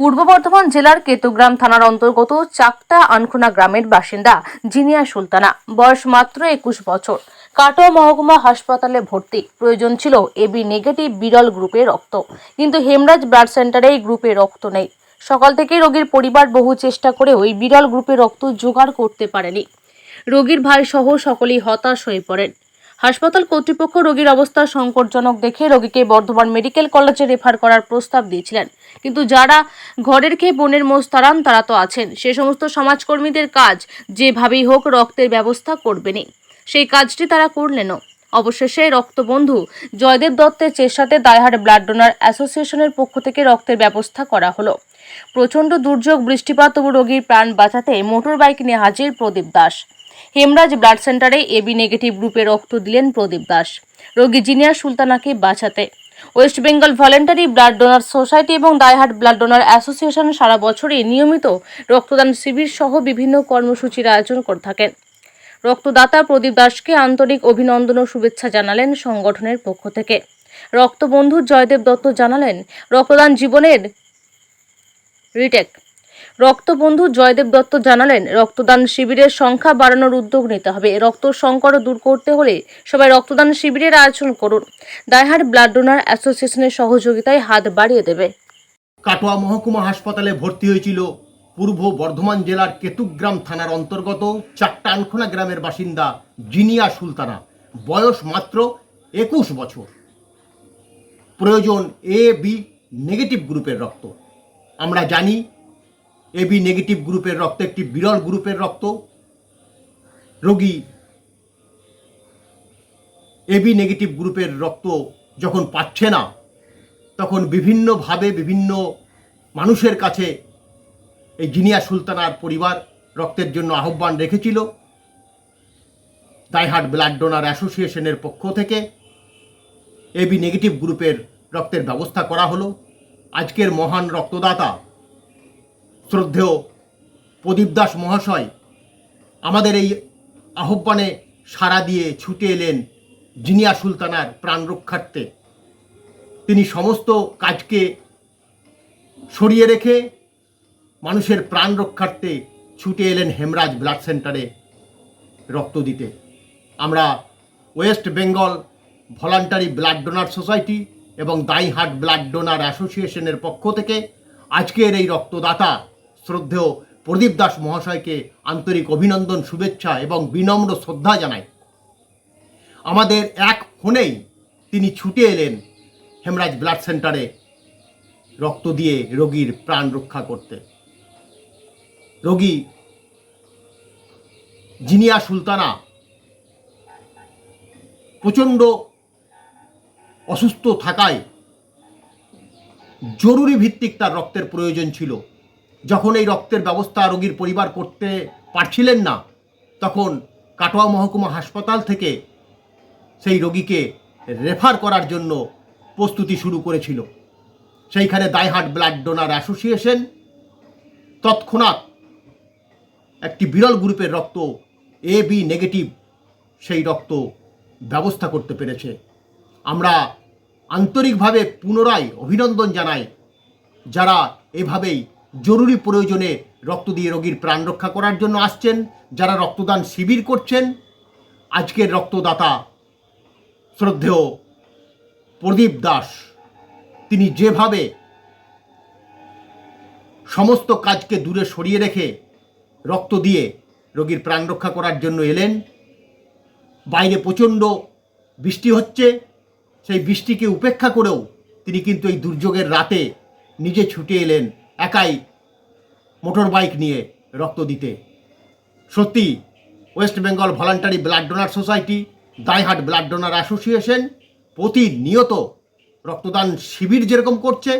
পূর্ব বর্ধমান জেলার কেতুগ্রাম থানার অন্তর্গত চাকটা আনখোনা গ্রামের বাসিন্দা জিনিয়া সুলতানা। বয়স মাত্র একুশ বছর। কাটোয়া মহকুমা হাসপাতালে ভর্তি। প্রয়োজন ছিল এবি নেগেটিভ বিরল গ্রুপের রক্ত। কিন্তু হেমরাজ ব্লাড সেন্টারে এই গ্রুপে রক্ত নেই। সকাল থেকে রোগীর পরিবার বহু চেষ্টা করেও ওই বিরল গ্রুপে রক্ত জোগাড় করতে পারেনি। রোগীর ভাই সহ সকলেই হতাশ হয়ে পড়েন। হাসপাতাল কর্তৃপক্ষ রোগীর অবস্থা সংকটজনক দেখে রোগীকে বর্ধমান মেডিকেল কলেজে রেফার করার প্রস্তাব দিয়েছিলেন। কিন্তু যারা ঘরের খেয়ে বোনের তাড়ান, তারা তো আছেন। সে সমস্ত সমাজকর্মীদের কাজ যেভাবেই হোক রক্তের ব্যবস্থা করবেনই। সেই কাজটি তারা করলেনও। অবশেষে রক্তবন্ধু জয়দেব দত্তের চেষ্টাতে দায়হাট ব্লাড ডোনার অ্যাসোসিয়েশনের পক্ষ থেকে রক্তের ব্যবস্থা করা হলো। প্রচণ্ড দুর্যোগ, বৃষ্টিপাত ও রোগীর প্রাণ বাঁচাতে মোটর বাইক নিয়ে হাজির প্রদীপ দাস। হেমরাজ ব্লাড সেন্টারে এবি নেগেটিভ গ্রুপে রক্ত দিলেন প্রদীপ দাস। রোগী জিনিয়া সুলতানাকে বাঁচাতে। West Bengal voluntary blood donor society এবং দায়হাট ব্লাড ডোনার অ্যাসোসিয়েশন সারা বছরই নিয়মিত রক্তদান শিবির সহ বিভিন্ন কর্মসূচির আয়োজন করে থাকেন। রক্তদাতা প্রদীপ দাসকে আন্তরিক অভিনন্দন ও শুভেচ্ছা জানালেন সংগঠনের পক্ষ থেকে। রক্তবন্ধু জয়দেব দত্ত জানালেন, রক্তদান জীবনের রিটেক। রক্তবন্ধু জয়দেব দত্ত জানালেন, রক্তদান শিবিরের সংখ্যা বাড়ানোর উদ্যোগ নিতে হবে। রক্ত সংকট দূর করতে হলে সবাই রক্তদান শিবিরের আয়োজন করুন। দায়হাট ব্লাড ডোনার অ্যাসোসিয়েশনের সহযোগিতায় হাত বাড়িয়ে দেবে। কাটোয়া মহকুমা হাসপাতালে ভর্তি হয়েছিল পূর্ব বর্ধমান জেলার কেতুগ্রাম থানার অন্তর্গত চাট্টানখোনা গ্রামের বাসিন্দা জিনিয়া সুলতানা। বয়স মাত্র একুশ বছর। প্রয়োজন এ, বি নেগেটিভ গ্রুপের রক্ত। আমরা জানি এ, বি নেগেটিভ গ্রুপের রক্ত একটি বিরল গ্রুপের রক্ত। রোগী এবি নেগেটিভ গ্রুপের রক্ত যখন পাচ্ছে না, তখন বিভিন্নভাবে বিভিন্ন মানুষের কাছে এই জিনিয়া সুলতানার পরিবার রক্তের জন্য আহ্বান রেখেছিল। দাইহাট ব্লাড ডোনার অ্যাসোসিয়েশনের পক্ষ থেকে এবি নেগেটিভ গ্রুপের রক্তের ব্যবস্থা করা হলো। আজকের মহান রক্তদাতা শ্রদ্ধেয় প্রদীপ দাস মহাশয় আমাদের এই আহ্বানে সাড়া দিয়ে ছুটে এলেন জিনিয়া সুলতানার প্রাণ রক্ষার্থে। তিনি সমস্ত কাজকে সরিয়ে রেখে মানুষের প্রাণ রক্ষার্থে ছুটে এলেন হেমরাজ ব্লাড সেন্টারে রক্ত দিতে। আমরা West Bengal voluntary blood donor society এবং দাইহাট ব্লাড ডোনার অ্যাসোসিয়েশনের পক্ষ থেকে আজকের এই রক্তদাতা শ্রদ্ধেয় প্রদীপ দাস মহাশয়কে আন্তরিক অভিনন্দন, শুভেচ্ছা এবং বিনম্র শ্রদ্ধা জানাই। আমাদের এক ফোনেই তিনি ছুটে এলেন হেমরাজ ব্লাড সেন্টারে রক্ত দিয়ে রোগীর প্রাণ রক্ষা করতে। রোগী, জিনিয়া সুলতানা, প্রচণ্ড অসুস্থ থাকায় জরুরি ভিত্তিক তার রক্তের প্রয়োজন ছিল। যখন এই রক্তের ব্যবস্থা রোগীর পরিবার করতে পারছিলেন না, তখন কাটোয়া মহকুমা হাসপাতাল থেকে সেই রোগীকে রেফার করার জন্য প্রস্তুতি শুরু করেছিল। সেইখানে দাইহাট ব্লাড ডোনার অ্যাসোসিয়েশন তৎক্ষণাৎ একটি বিরল গ্রুপের রক্ত এ বি নেগেটিভ সেই রক্ত ব্যবস্থা করতে পেরেছে। আমরা আন্তরিকভাবে পুনরায় অভিনন্দন জানাই যারা এভাবেই জরুরি প্রয়োজনে রক্ত দিয়ে রোগীর প্রাণ রক্ষা করার জন্য আসছেন, যারা রক্তদান শিবির করছেন। আজকের রক্তদাতা শ্রদ্ধেয় প্রদীপ দাস, তিনি যেভাবে সমস্ত কাজকে দূরে সরিয়ে রেখে রক্ত দিয়ে রোগীর প্রাণ রক্ষা করার জন্য এলেন। বাইরে প্রচণ্ড বৃষ্টি হচ্ছে। সেই বৃষ্টিকে উপেক্ষা করেও তিনি কিন্তু এই দুর্যোগের রাতে নিজে ছুটে এলেন একাই মোটর বাইক নিয়ে রক্ত দিতে। সত্যি, West Bengal voluntary blood donor society Daihat blood donor association প্রতিনিয়ত রক্তদান শিবির যেরকম করছে,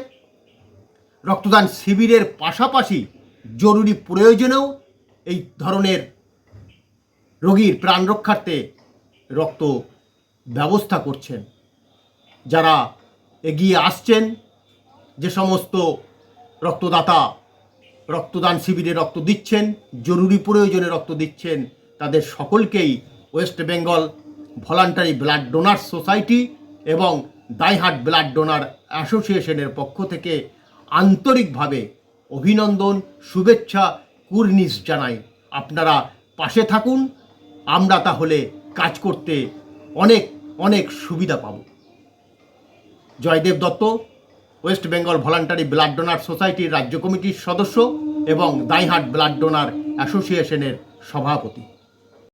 রক্তদান শিবিরের পাশাপাশি জরুরি প্রয়োজনেও এই ধরনের রোগীর প্রাণ রক্ষার্থে রক্ত ব্যবস্থা করছেন। যারা এগিয়ে আসছেন, যে সমস্ত রক্তদাতা রক্তদান শিবিরে রক্ত দিচ্ছেন, জরুরি প্রয়োজনে রক্ত দিচ্ছেন, তাদের সকলকেই West Bengal voluntary blood donor society এবং দাইহাট ব্লাড ডোনার অ্যাসোসিয়েশনের পক্ষ থেকে আন্তরিকভাবে অভিনন্দন, শুভেচ্ছা কুর্নিশ জানাই, আপনারা পাশে থাকুন, আমরা তাহলে কাজ করতে অনেক অনেক সুবিধা পাব। Joydev Dutta, West Bengal voluntary blood donor সোসাইটির রাজ্য কমিটির সদস্য এবং দাইহাট ব্লাড ডোনার অ্যাসোসিয়েশনের সভাপতি।